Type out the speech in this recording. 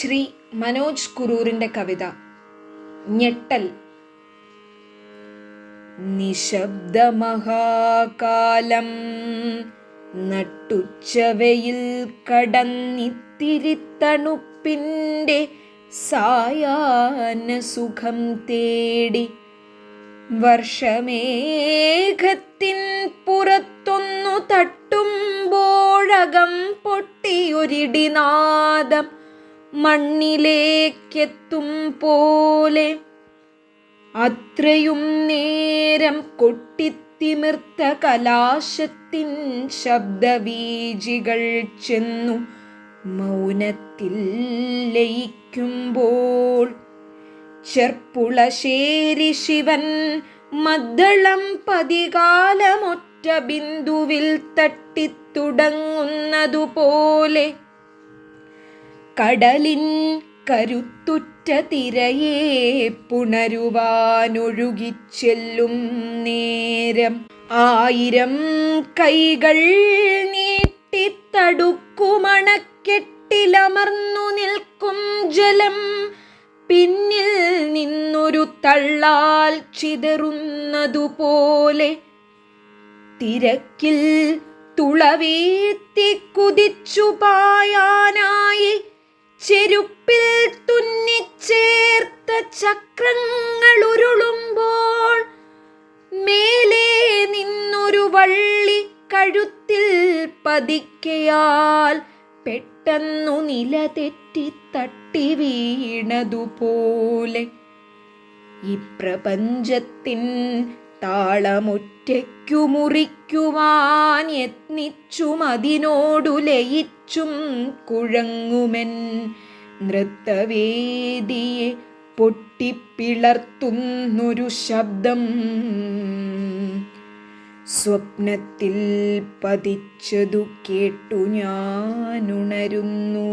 ശ്രീ മനോജ് കുരൂറിന്റെ കവിത ഞെട്ടൽ. നിശബ്ദമഹാകാലം നട്ടുച്ചവയിൽ കടന്നിത്തിരി തണുപ്പിന്റെ സായാഹ്ന സുഖം തേടി വർഷമേഘത്തിൻ പുറത്തൊന്നു തട്ടുമ്പോഴകം പൊട്ടിയൊരിടിനാദം മണ്ണിലേക്കെത്തും പോലെ അത്രയും നേരം കൊട്ടിത്തിമിർത്ത കലാശത്തിൻ ശബ്ദബീജികൾ ചെന്നു മൗനത്തിൽ ലയിക്കുമ്പോൾ. ചെർപ്പുളശ്ശേരി ശിവൻ മദ്ദളം പതികാലമൊറ്റ ബിന്ദുവിൽ തട്ടിത്തുടങ്ങുന്നതുപോലെ കടലിൻ കരുത്തുറ്റ തിരയെ പുണരുവാനൊഴുകിച്ചെല്ലും നേരം. ആയിരം കൈകൾ നീട്ടിത്തടുക്കുമണക്കെട്ടിലമർന്നു നിൽക്കും ജലം. പിന്നിൽ നിന്നൊരു തള്ളാൽ ചിതറുന്നതുപോലെ തിരക്കിൽ തുളവീത്തി കുതിച്ചു പായാനായി ചെരുപ്പിൽ തുന്നിച്ചേർത്ത ചക്രങ്ങൾ ഉരുളുമ്പോൾ മേലെ നിന്നൊരു വള്ളി കഴുത്തിൽ പതിക്കയാൽ പെട്ടെന്നു നില തെറ്റി തട്ടി വീണതുപോലെ. ഈ പ്രപഞ്ചത്തിൻ താളമൊറ്റയ്ക്കു മുറിക്കുവാൻ യത്നിച്ചും അതിനോടു ലയിച്ചും കുഴങ്ങുമെൻ നൃത്തവേദിയെ പൊട്ടിപ്പിളർത്തുന്നൊരു ശബ്ദം. സ്വപ്നത്തിൽ പതിച്ചതു കേട്ടു ഞാൻ ഉണരുന്നു